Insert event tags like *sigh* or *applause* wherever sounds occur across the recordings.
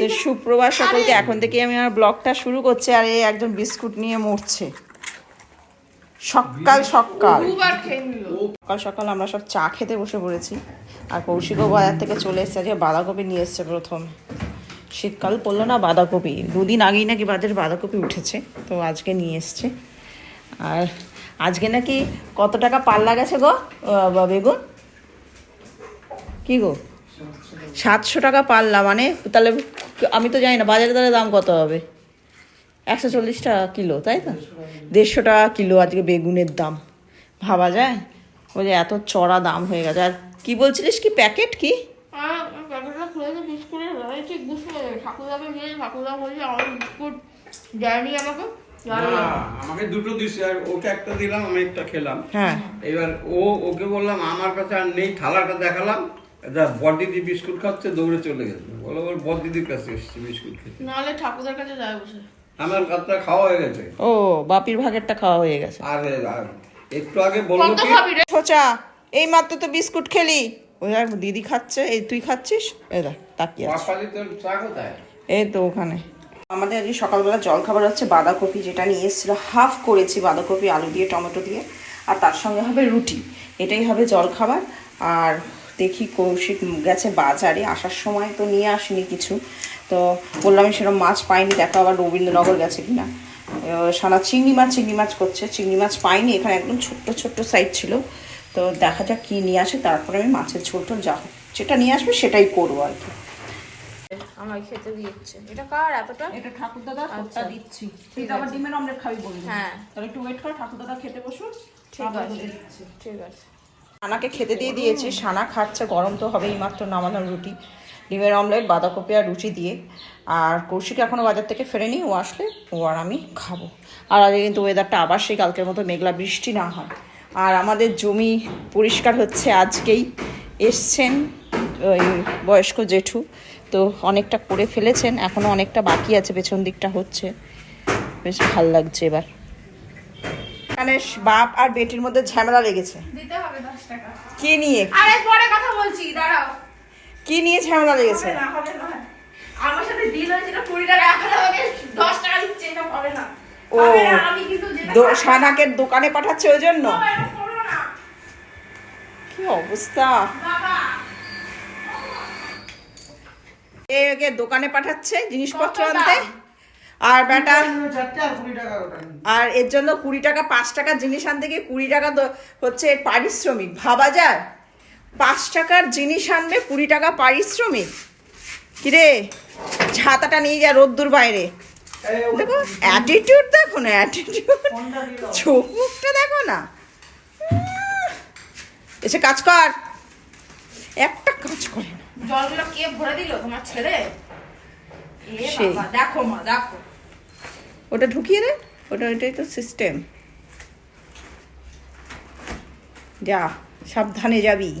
তো সুপ্রভাত সকলকে এখন থেকে আমি আমার ব্লগটা শুরু করছি আর এই একজন বিস্কুট নিয়ে মরছে। সকাল সকাল। সকাল সকাল আমরা সব চা খেতে বসে পড়েছি। আর কৌশিকও বাজার থেকে চলে এসেছে আজকে বাঁধাকপি নিয়ে এসছে প্রথম। শীতকাল পড়ল না বাঁধাকপি। দুদিন আগেই নাকি বাজারে বাঁধাকপি উঠেছে তো আজকে নিয়ে এসছে। আর আজকে নাকি কত টাকা পাল্লা গেছে গো বেগুন? কি গো? সাতশো টাকা পাল্লা মানে তাহলে আমি তো জানি না বাজারে তাহলে দাম কত হবে? একশো চল্লিশ টাকা কিলো তাই তো? দেড়শো টাকা কিলো আজকে বেগুনের দাম। ভাবা যায়? ওই যে এত চড়া দাম হয়ে গেছে। আর কি বলছিলিস কি প্যাকেট কি? আমাকে দুটো দিছে আর ওকে একটা দিলাম আমি একটা খেলাম। হ্যাঁ। এবার ও ওকে বললাম আমার কাছে আর নেই থালাটা দেখালাম। এটা বড়দিদি বিস্কুট খাচ্ছে দৌড়ে চলে গেছে। বলো ওর বড়দিদির কাছে এসেছে বিস্কুট খেতে। নাহলে ঠাকুরদার কাছে যায় বসে। আমার কাছটা খাওয়া হয়ে গেছে। ও বাপির ভাগেরটা খাওয়া হয়ে গেছে। আর আর একটু আগে বলল কি? খাবি রে। সোচা এই মাত্র তো বিস্কুট খেলি। ওই আর দিদি খাচ্ছে এই তুই খাচ্ছিস? এই দেখ তাকিয়ে আছে এই তো ওখানে। আমাদের আজকে সকালবেলা জল খাবার হচ্ছে বাঁধাকপি যেটা নিয়ে এসেছিল হাফ করেছি বাঁধাকপি আলু দিয়ে টমেটো দিয়ে। আর তার সঙ্গে হবে রুটি। এটাই হবে জল খাবার আর দেখি কৌশিক গেছে বাজারে আসার সময় তো নিয়ে আসিনি কিছু। তো বললাম আমি সেরকম মাছ পাইনি দেখো আবার রবীন্দ্রনগর গেছে কিনা। সানা চিংড়ি মাছ চিংড়ি মাছ করছে চিংড়ি মাছ পাইনি এখানে একদম ছোট্ট ছোট্ট সাইজ ছিল। তো দেখা যাক কী নিয়ে আসে তারপরে আমি মাছের ঝোল টোল যা হোক যেটা নিয়ে আসবে সেটাই করব আর কি। আমায় খেতে দিচ্ছে এটা কার এতটা? এটা ঠাকুর দাদা আচ্ছা। দিচ্ছি। তুই তো আবার ডিমের অমলেট খাবি হ্যাঁ। তাহলে একটু ওয়েট কর ঠাকুর দাদা খেতে বসুন ঠিক আছে। ঠিক আছে। সানাকে খেতে দিয়ে দিয়েছি। সানা খাচ্ছে, গরম তো হবেই মাত্র নামানোর রুটি। ডিমের অমলেট, বাঁধাকপি আর রুটি দিয়ে। আর কৌশিক এখনও বাজার থেকে ফেরেনি, ও আসলে ও আর আমি খাব। আর আজকে কিন্তু ওয়েদারটা আবার সেই কালকের মতো মেঘলা বৃষ্টি না হয়। আর আমাদের জমি পরিষ্কার হচ্ছে আজকেই। এসছেন ওই বয়স্ক জেঠু, তো অনেকটা করে ফেলেছেন এখনও অনেকটা বাকি আছে, পেছন দিকটা হচ্ছে। বেশ ভালো লাগছে এবার। এখানে বাপ আর বেটির মধ্যে ঝামেলা লেগেছে। দিতে হবে কি নিয়ে? আরে পরে কথা বলছি দাঁড়াও। কি নিয়ে ঝামেলা লেগেছে না হবে না। আমার সাথে ডিল হয়েছিল কুড়ি টাকা এখন আমাকে দশ টাকা দিচ্ছে এটা হবে না। ও আমি কিন্তু যেটা দোকানে পাঠাচ্ছে ওই জন্য। কি অবস্থা? এ ওকে দোকানে পাঠাচ্ছে জিনিসপত্র আনতে? আর বেটা আর এর জন্য কুড়ি টাকা পাঁচ টাকার জিনিস আনতে গিয়ে কুড়ি টাকা তো- হচ্ছে পারিশ্রমিক। ভাবা যায়? পাঁচ টাকার জিনিস আনবে কুড়ি টাকা পারিশ্রমিক? কিরে ছাতাটা নিয়ে যা রোদ্দুর বাইরে। দেখো অ্যাটিটিউড দেখো না অ্যাটিটিউড চোখ মুখটা দেখো না। এসে কাজ কর। একটা কাজ করে না। জলগুলো কে ভরে দিল? তোমার ছেলে? দেখো মা দেখো। ওটা ঢুকিয়ে দে। ওটা ওইটাই তো সিস্টেম যা সাবধানে যাবি।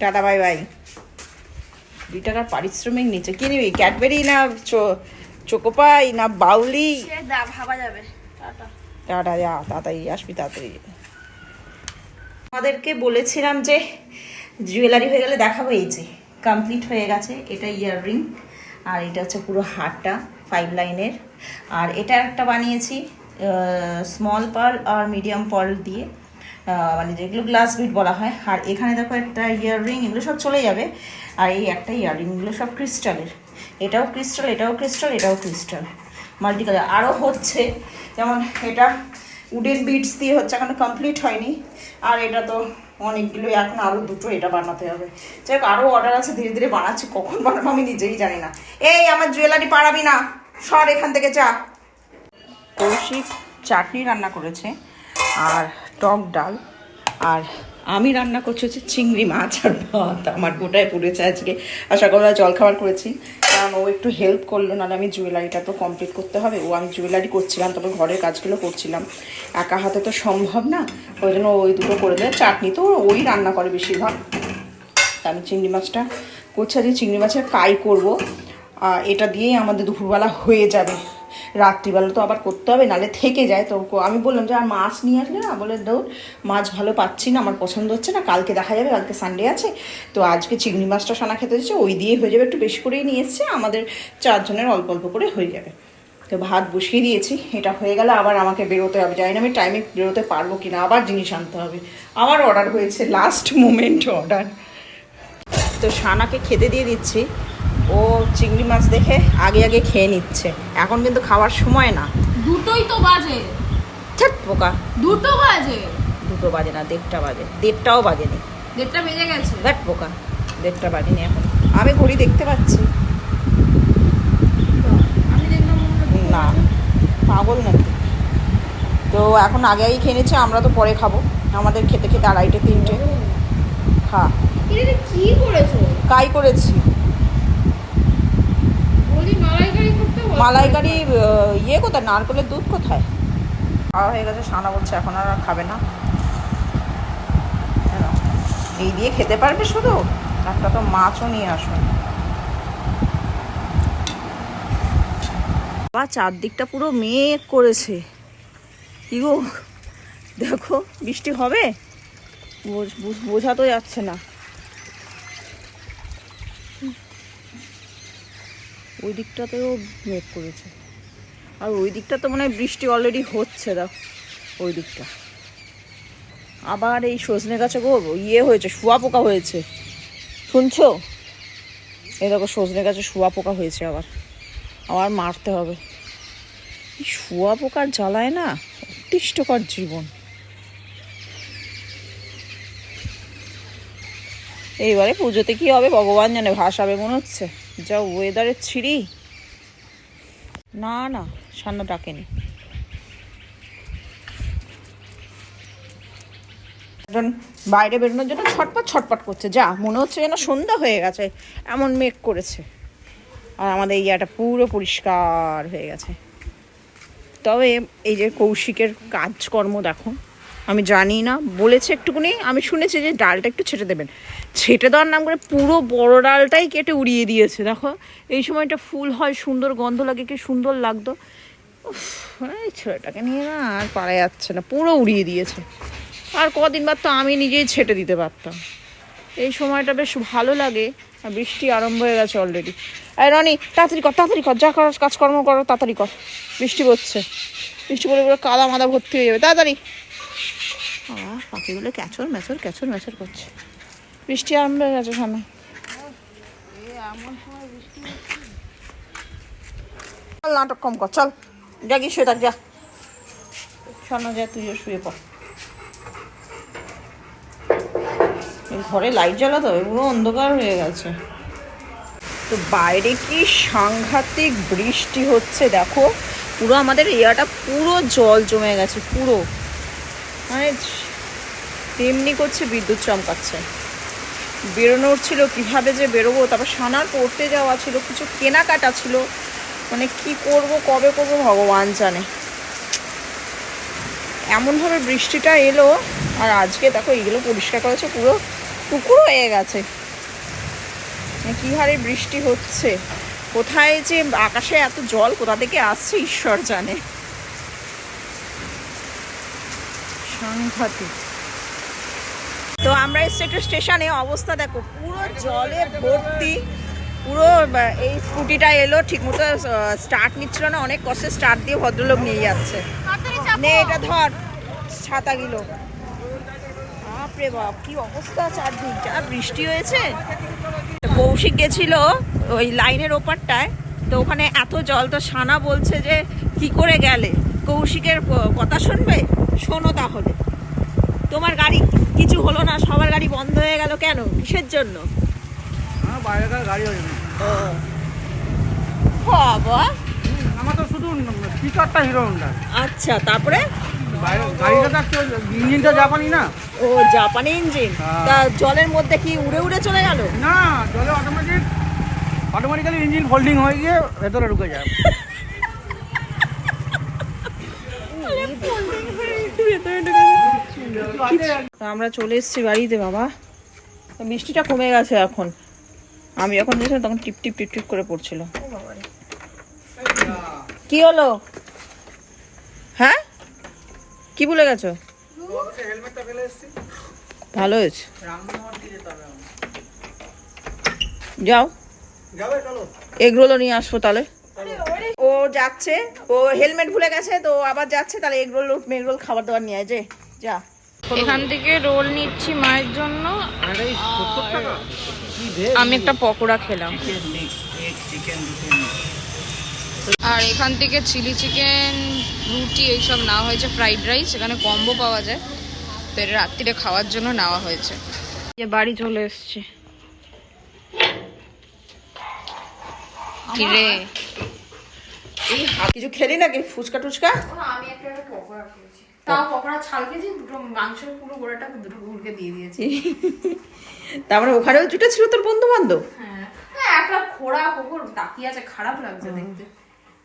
Tata bye bye. দুই টাকার পারিশ্রমিক নিচে কি নিবি? ক্যাডবেরি না চোকোপাই না বাউলি? ভাবা যাবে। টাটা। টাটা যা তাড়াতাড়ি আসবি তাড়াতাড়ি। আমাদেরকে বলেছিলাম যে জুয়েলারি হয়ে গেলে দেখাবো এই যে। কমপ্লিট হয়ে গেছে। এটা ইয়াররিং। আর এটা হচ্ছে পুরো হারটা। ফাইভ লাইনের আর এটা একটা বানিয়েছি স্মল পার্ল আর মিডিয়াম পার্ল দিয়ে। মানে যেগুলো গ্লাস বিট বলা হয়। আর এখানে দেখো একটা ইয়াররিং এগুলো সব চলে যাবে। আর এই একটা ইয়াররিং এগুলো সব ক্রিস্টালের এটাও ক্রিস্টাল এটাও ক্রিস্টাল এটাও ক্রিস্টাল মাল্টি কালার আরও হচ্ছে, যেমন এটা উডেন বিটস দিয়ে হচ্ছে এখনও কমপ্লিট হয়নি। আর এটা তো অনেকগুলো, এখন আরও দুটো এটা বানাতে হবে। যাই হোক আরও অর্ডার আছে, ধীরে ধীরে বানাচ্ছি। কখন বানাবো আমি নিজেই জানি না। এই, আমার জুয়েলারি পারাবি না। সর এখান থেকে, যা। কৌশিক চাটনি রান্না করেছে, আর টক ডাল, আর আমি রান্না করছি হচ্ছে চিংড়ি মাছ আর ভাত। আমার গোটায় পড়েছে আজকে। আর সকালবেলা জলখাবার করেছি। কারণ ও একটু হেল্প করল, নাহলে আমি জুয়েলারিটা তো কমপ্লিট করতে হবে। ও, আমি জুয়েলারি করছিলাম তবে ঘরের কাজগুলো করছিলাম। একা হাতে তো সম্ভব না। ওই জন্য ওই দুটো করে দেয়। চাটনি তো ওই রান্না করে বেশিরভাগ। তা আমি চিংড়ি মাছটা করছি চিংড়ি মাছের কাই করব। এটা দিয়েই আমাদের দুপুরবেলা হয়ে যাবে। রাত্রিবেলা তো আবার করতে হবে, নালে থেকে যায়। তো আমি বললাম যে, আর মাছ নিয়ে আসলে না? বলে, দৌড়, মাছ ভালো পাচ্ছি না, আমার পছন্দ হচ্ছে না, কালকে দেখা যাবে, কালকে সানডে আছে। তো আজকে চিংড়ি মাছটা সানা খেতে দিচ্ছে ওই দিয়ে হয়ে যাবে, একটু বেশি করেই নিয়ে এসছে, আমাদের চারজনের অল্প অল্প করে হয়ে যাবে। তো ভাত বসিয়ে দিয়েছি, এটা হয়ে গেলে আবার আমাকে বেরোতে হবে। জানি না আমি টাইমে বেরোতে পারব কিনা, আবার জিনিস আনতে হবে। আমার অর্ডার হয়েছে লাস্ট মোমেন্ট অর্ডার তো সানাকে খেতে দিয়ে দিচ্ছি। ও চিংড়ি মাছ দেখে আগে আগে খেয়ে নিচ্ছে। এখন কিন্তু খাওয়ার সময় না। দুটোই তো বাজে। ছাট পোকা দুটো বাজে। দুটো বাজে না দেড়টা বাজে। দেড়টাও বাজেনি। দেড়টা বেজে গেছে। ব্যাট পোকা দেড়টা বাজেনি এখন। আমি ঘড়ি দেখতে পাচ্ছি। না। পাগল নাকি? তো এখন আগে আগে খেয়ে নিচ্ছে আমরা তো পরে খাব। আমাদের খেতে খেতে আড়াইটে তিনটে। খা। কি করেছ? কাই করেছি। মালাইকারি ইয়ে কোথায়? নারকেলের দুধ কোথায়? খাওয়া হয়ে গেছে সানা বলছে এখন আর খাবে না। কেন? এই দিয়ে খেতে পারবে শুধু? একটা তো মাছও নিয়ে আসুন। বা চারদিকটা পুরো মেঘ করেছে। কি গো? দেখো, বৃষ্টি হবে? বোঝা তো যাচ্ছে না। ওই দিকটাতেও মেঘ করেছে। আর ওই দিকটা তো মনে হয় বৃষ্টি অলরেডি হচ্ছে, দেখো, ওই দিকটা। আবার এই সজনে গাছে গো ইয়ে হয়েছে, শুয়া পোকা হয়েছে। শুনছো? এই দেখো সজনে গাছে শুয়া পোকা হয়েছে আবার। আবার মারতে হবে। এই শুয়া পোকার জ্বালায় না অতিষ্ঠকর জীবন। এইবারে পুজোতে কি হবে? ভগবান জানে, ভাসাবে মনে হচ্ছে? যা ওয়েদারের ছিঁড়ি। না না সান্না ডাকেনি। একজন বাইরে বেরোনোর জন্য ছটপট ছটপট করছে। যা, মনে হচ্ছে যেন সন্ধ্যা হয়ে গেছে। এমন মেঘ করেছে। আর আমাদের ইয়াটা পুরো পরিষ্কার হয়ে গেছে। তবে এই যে কৌশিকের কাজকর্ম, দেখো। আমি জানি না, বলেছে একটুকুনি, আমি শুনেছি যে ডালটা একটু ছেটে দেবেন। ছেটে দেওয়ার নাম করে পুরো বড় ডালটাই কেটে উড়িয়ে দিয়েছে, দেখো। এই সময়টা ফুল হয়, সুন্দর গন্ধ লাগে, কি সুন্দর লাগতো। এই ছেলেটাকে নিয়ে না আর পারা যাচ্ছে না, পুরো উড়িয়ে দিয়েছে। আর কদিন বাদ তো আমি নিজেই ছেটে দিতে পারতাম। এই সময়টা বেশ ভালো লাগে বৃষ্টি আরম্ভ হয়ে গেছে অলরেডি আর রনি, তাড়াতাড়ি কর তাড়াতাড়ি কর, যা করার কাজকর্ম করো, তাড়াতাড়ি কর। বৃষ্টি পড়ছে। বৃষ্টি পড়ে পড়ে কাদা মাদা ভর্তি হয়ে যাবে, তাড়াতাড়ি। আহ পাখিগুলো ক্যাচর ম্যাচর ক্যাচর ম্যাচর করছে। বৃষ্টি আরম্ভ হয়ে গেছে সামনে। চল, নাটক কম কর, চল। যা, গিয়ে শুয়ে থাক, যা। শোনা যা, তুইও শুয়ে পড়। ঘরে লাইট জ্বালাতে হবে পুরো অন্ধকার হয়ে গেছে। তো বাইরে কি সাংঘাতিক বৃষ্টি হচ্ছে, দেখো। পুরো আমাদের এরিয়াটা পুরো জল জমে গেছে, পুরো। মানে তেমনি করছে বিদ্যুৎ চমকাচ্ছে। বেরোনোর ছিল কীভাবে যে বেরোবো? তারপর সানার পড়তে যাওয়া ছিল, কিছু কেনাকাটা ছিল। মানে কি করব, কবে করব, ভগবান জানে। এমনভাবে বৃষ্টিটা এলো, আর আজকে দেখো এগুলো পরিষ্কার করেছে পুরো পুকুর হয়ে গেছে। মানে কি হারে বৃষ্টি হচ্ছে। কোথায় যে আকাশে এত জল, কোথা থেকে আসছে, ঈশ্বর জানে। সাংঘাতিক তো আমরা এসছি একটু স্টেশনে অবস্থা দেখো পুরো জলে ভর্তি পুরো এই স্কুটিটা এলো ঠিকমতো স্টার্ট নিচ্ছিল না অনেক কষ্টে স্টার্ট দিয়ে ভদ্রলোক নিয়ে যাচ্ছে। নে এটা ধর ছাতা গিলো। বাপরে বাপ কি অবস্থা চারদিক যা বৃষ্টি হয়েছে? কৌশিক গেছিল ওই লাইনের ওপারটায় তো ওখানে এত জল তো সানা বলছে যে কি করে গেলে? কৌশিকের কথা শুনবে? শোনো তাহলে। তোমার গাড়ি কিছু হলো না? সবার গাড়ি বন্ধ হয়ে গেল কেন? কিসের জন্য? গাড়ি গেছে বাবা। আমার তো শুধু স্পিকারটা হিরো হোন্ডা আচ্ছা তারপরে? গাড়িটা ইঞ্জিনটা জাপানি না? ও জাপানি ইঞ্জিন। হ্যাঁ। তা জলের মধ্যে কি উড়ে উড়ে চলে গেল? না জলে অটোমেটিক অটোমেটিক্যালি ইঞ্জিন ফোল্ডিং হয়ে গিয়ে ভেতরে ঢুকে যায়। তো আমরা চলে এসেছি বাড়িতে, বাবা। তো বৃষ্টিটা কমে গেছে এখন। আমি যখন গেছিলাম তখন টিপ টিপ টিপ টিপ করে পড়ছিল। কি হলো? হ্যাঁ? কি ভুলে গেছো? ভালো হয়েছে। যাও। এগরোলও নিয়ে আসব তাহলে। ও যাচ্ছে। ও হেলমেট ভুলে গেছে, তো আবার যাচ্ছে, তাহলে এগরোল, মেগরোল খাবার দাবার নিয়ে যে। যা। এখান থেকে রোল নিচ্ছি মায়ের জন্য। আমি একটা পকোড়া খেলাম। আর এখান থেকে চিলি চিকেন রুটি এইসব নেওয়া হয়েছে ফ্রাইড রাইস। এখানে কম্বো পাওয়া যায়। তো এটা রাত্রিরে খাওয়ার জন্য নেওয়া হয়েছে। যে বাড়ি চলে এসছে। কিরে? কিছু খেলি নাকি? ফুচকা টুচকা? আমি একটা পকোড়া তাও পকোড়া খেয়েছি দুটো মাংসের পুরো গোড়াটা দুটো কুকুরকে দিয়ে দিয়েছি। তারপরে ওখানেও জুটে ছিল তোর বন্ধু বান্ধব হ্যাঁ। হ্যাঁ, একটা খোড়া কুকুর তাকিয়ে আছে খারাপ লাগছে দেখতে।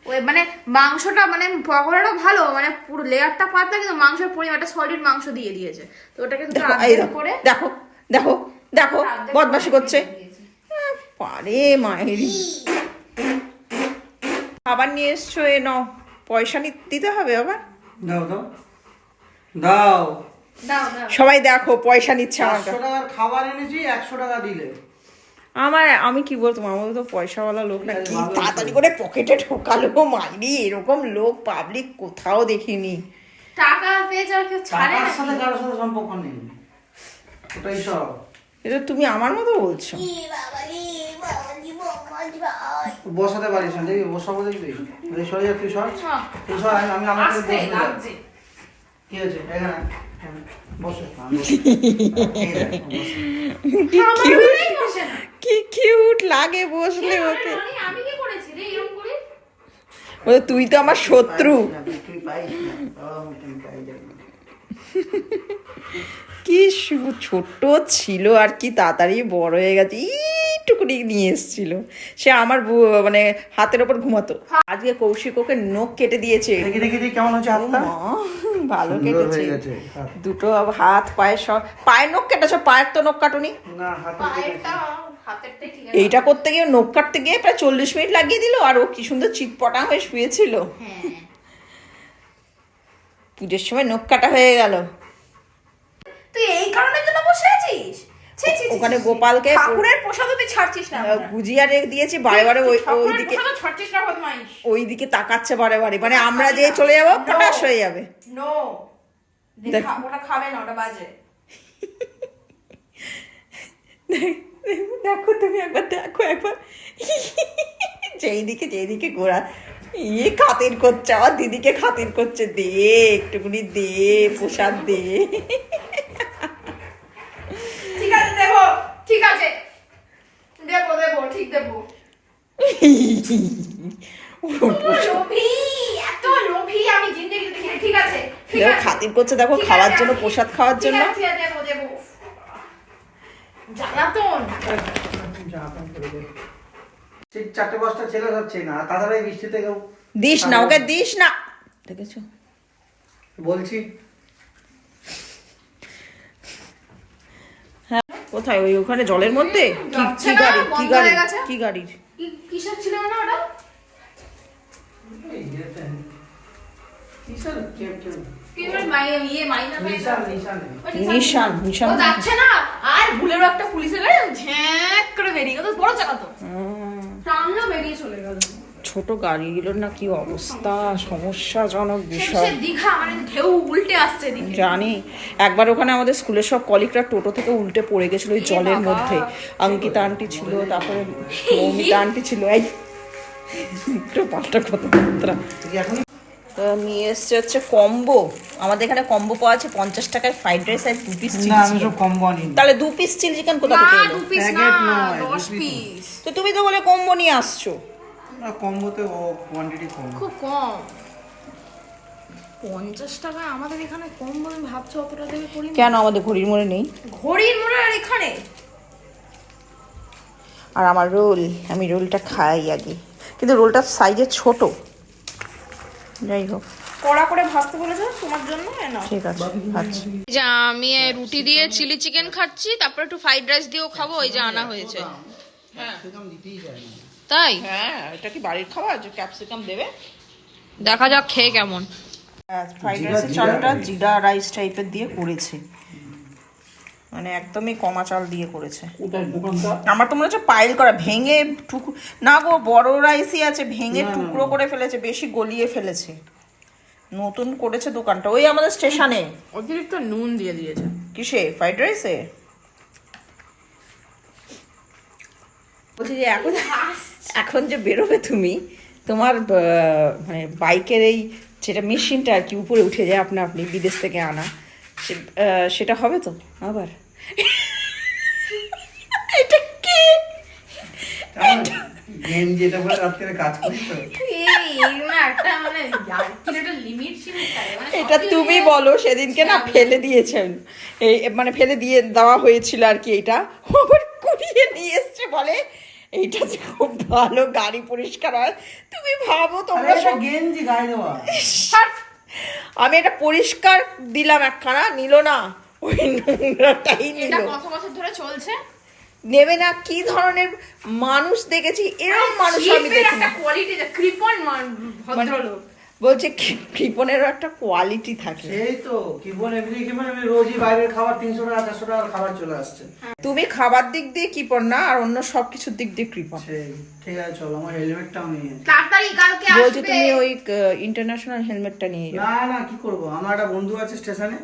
ওই মানে মাংসটা মানে পকোড়াটা ভালো মানে পুরো লেয়ারটা পাতলা কিন্তু মাংসের পরিমাণ একটা সলিড মাংস দিয়ে দিয়েছে। তো ওটাকে দেখো দেখো করে দেখো দেখো দেখো আধেক করছে। পারে মায়েরি। খাবার নিয়ে এসছো এ নাও। পয়সা নি- দিতে হবে আবার? দাও দাও। দাও। দাও দাও। সবাই দেখো পয়সা নিচ্ছে আমার টাকার খাবার এনেছি একশো টাকা দিলে। আমার আমি কি বলতো আমার তো পয়সাওয়ালা লোক না কি তাড়াতাড়ি করে পকেটে ঢোকালো মাইরি এরকম লোক পাবলিক কোথাও দেখিনি। টাকা পেয়েছে আর কেউ ছাড়ে টাকার সাথে নাকি? কারোর সাথে সম্পর্ক নেই। ওটাই সব। এটা তুমি আমার মতো বলছো? বসাতে পারিস না দেখবি বসাবো দেখবি। সরে যা তুই সর। হ্যাঁ। তুই সর আমি আমি আমাকে। কি হয়েছে এখানে। কি কিউট লাগে বসলে ওকে! আমি আমি কি করেছি রে এরকম করে? বলে তুই তো আমার শত্রু! কি সু- ছোট্ট ছিল আর কি তাড়াতাড়ি বড় হয়ে গেছে এইটুকুনি নিয়ে এসেছিল। সে আমার মানে হাতের ওপর ঘুমাতো। আজকে কৌশিক ওকে নখ কেটে দিয়েছে। দেখি দেখি দেখি কেমন হচ্ছে ভালো কেটেছে। হয়ে। দুটো হাত পায়ের সব পায়ের নখ কেটেছ? পায়ের তো নখ কাটুনি? না এইটা করতে গিয়ে নখ কাটতে গিয়ে প্রায় চল্লিশ মিনিট লাগিয়ে দিল আর ও কি সুন্দর চিটপটা হয়ে শুয়েছিল। হ্যাঁ। পুজোর সময় নখ কাটা হয়ে গেল। তুই এই কারণের জন্য বসে আছিস? ওখানে। গোপালকে ঠাকুরের প্রসাদও তুই ছাড়ছিস না গুজিয়া রেখে দিয়েছি বারে বারে ওই ওইদিকে ছাড়ছিস না বদমাইশ। ওই দিকে তাকাচ্ছে বারে বারে। মানে আমরা যে চলে যাব ফটাস হয়ে যাবে। নো ওটা খাবে না ওটা বাজে। দেখো তুমি একবার দেখো একবার। যেই দিকে যেই ঘোরা ইয়ে খাতির করছে আমার দিদিকে খাতির করছে। দে একটুকুনি দে প্রসাদ দে ঠিক আছে দেবো ঠিক আছে দেবো দেবো ঠিক দেবো লোভী এত লোভী আমি জিন্দগি দেখি ঠিক আছে ঠিক দেখো আছে খাতির করছে দেখো খাওয়ার জন্য প্রসাদ খাওয়ার জন্য। চারটে পাঁচটা ছেলে যাচ্ছে না তাছাড়া এই বৃষ্টিতে কেউ দিস না ওকে দিস না। দেখেছ? বলছি। হ্যাঁ কোথায়? ওই ওখানে জলের মধ্যে? কি যাচ্ছে কি গাড়ি? কি বন্ধ গাড়ি? কি গাড়ির? কিসের ছিল না ওটা? নিশান, নিশান। যাচ্ছে না। আর ভুলেরও একটা পুলিশের গাড়ি ঝ্যাক করে বেরিয়ে গেল। বড় চাকা তো। বেরিয়ে চলে গেল। ছোট গাড়িগুলোর না কি অবস্থা? সমস্যাজনক বিষয়। দীঘা মানে ঢেউ উল্টে আসছে এদিকে। জানি। একবার ওখানে আমাদের স্কুলের সব কলিকরা টোটো থেকে উল্টে পড়ে গেছিল ওই জলের মধ্যে। অঙ্কিতা আন্টি ছিল তারপরে মৌমিতা আন্টি ছিল। এই একটু পাল্টা কথাবার্তা। নিয়ে এসছে হচ্ছে কম্বো। আমাদের এখানে কম্বো পাওয়া আছে পঞ্চাশ টাকায় ফ্রাইড রাইস আর দু পিস না আমি সব কম্বো আনিনি তাহলে দু পিস চিলি চিকেন কোথা থেকে এলো? দু পিস না দশ পিস তো তুমি তো বলে কম্বো নিয়ে আসছো। না কম্বোতে ও কোয়ান্টিটি কম। খুব কম। পঞ্চাশ টাকায় আমাদের এখানে কম বলে ভাবছ অতটা দেবে করি কেন আমাদের ঘড়ির মনে নেই? ঘড়ির মোড়ে আর এখানে? আর আমার রোল আমি রোলটা খাই আগে। কিন্তু রোলটা সাইজে ছোট। যাই হোক। কড়া করে ভাজতে বলেছ তোমার জন্য? ঠিক আছে আচ্ছা। যে আমি রুটি দিয়ে চিলি চিকেন খাচ্ছি তারপর একটু ফ্রাইড রাইস দিয়েও খাব ওই যে আনা হয়েছে। না। তাই? হ্যাঁ এটা কি বাড়ির খাবার যে ক্যাপসিকাম দেবে? দেখা যাক খেয়ে কেমন। ফ্রাইড জিরা- রাইসের চালটা জিরা রাইস টাইপের দিয়ে করেছে। মানে একদমই কমা চাল দিয়ে করেছে। আমার তো মনে হচ্ছে পাইল করা ভেঙে টুকরো না গো বড় রাইসই আছে ভেঙে টুকরো করে ফেলেছে বেশি গলিয়ে ফেলেছে। নতুন করেছে দোকানটা। ওই আমাদের স্টেশনে। অতিরিক্ত নুন দিয়ে দিয়েছে। কিসে? ফ্রাইড রাইসে বলছি যে এখন এখন যে বেরোবে তুমি তোমার মানে বাইকের এই যেটা মেশিনটা আর কি উপরে উঠে যায় আপনা আপনি বিদেশ থেকে আনা সে- সেটা হবে তো আবার? *laughs* এটা কি? এটা *laughs* মানে ইয়ার্কির একটা লিমিট সীমিত থাকে মানে তুমি বলো সেদিনকে না ফেলে দিয়েছেন। এই মানে ফেলে দিয়ে দেওয়া হয়েছিল আর কি এটা। আবার কুড়িয়ে নিয়ে এসছে বলে এইটা যে খুব ভালো গাড়ি পরিষ্কার হয় তুমি ভাবো তোমরা সব গেঞ্জি গায়ে দেওয়া। আমি এটা পরিষ্কার দিলাম একখানা নিল না। ওই নোংরাটাই নিল। কত বছর ধরে চলছে? নেবে না কি ধরনের মানুষ দেখেছি এরকম মানুষ আমি দেখেছি না। কোয়ালিটি কৃপণ ভদ্রলোক। বলছে কৃ- একটা কোয়ালিটি থাকে। সেই তো কি এমনি কি মানে আমি রোজই বাইরের খাবার তিনশো টাকা চারশো টাকার খাবার চলে আসছে। তুমি খাবার দিক দিয়ে কৃপণ না আর অন্য সব কিছুর দিক দিয়ে কৃপণ। ঠিক আছে চলো আমার হেলমেটটাও নিয়ে তাড়াতাড়ি কালকে বলছি আসবে। তুমি ওই ইন্টারন্যাশনাল হেলমেটটা নিয়ে যাও। না না কি করব? আমার একটা বন্ধু আছে স্টেশনে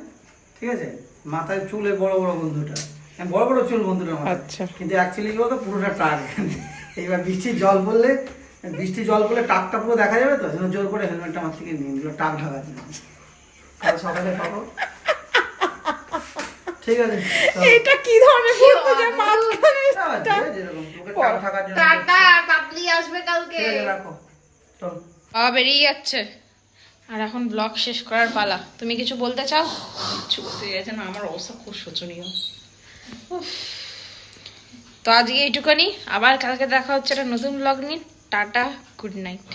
ঠিক আছে? মাথায় চুলে বড় বড় বন্ধুটা। হ্যাঁ, বড় বড় চুল বন্ধুটা আমার আচ্ছা। কিন্তু অ্যাকচুয়ালি কি বলতো পুরোটা টাক এইবার বৃষ্টির জল পড়লে বৃষ্টির জল পড়লে টাকটা পুরো দেখা যাবে তো? সেজন্য জোর করে হেলমেটটা আমার থেকে নিয়ে নিল টাক ঢাকার জন্য কাল সকালে পাবো ঠিক আছে এটা কি ধরনের যে মাঝখানে টাক? ঢাকার জন্য টাটা আসবে কালকে। রাখো। চলো। বাবা বেরিয়ে যাচ্ছে। আর এখন ব্লগ শেষ করার পালা। তুমি কিছু বলতে চাও? কিছু বলতে গেছে না আমার অবস্থা খুব শোচনীয়। তো আজকে এইটুকানি। আবার কালকে দেখা হচ্ছে একটা নতুন ব্লগ নিন টাটা গুড নাইট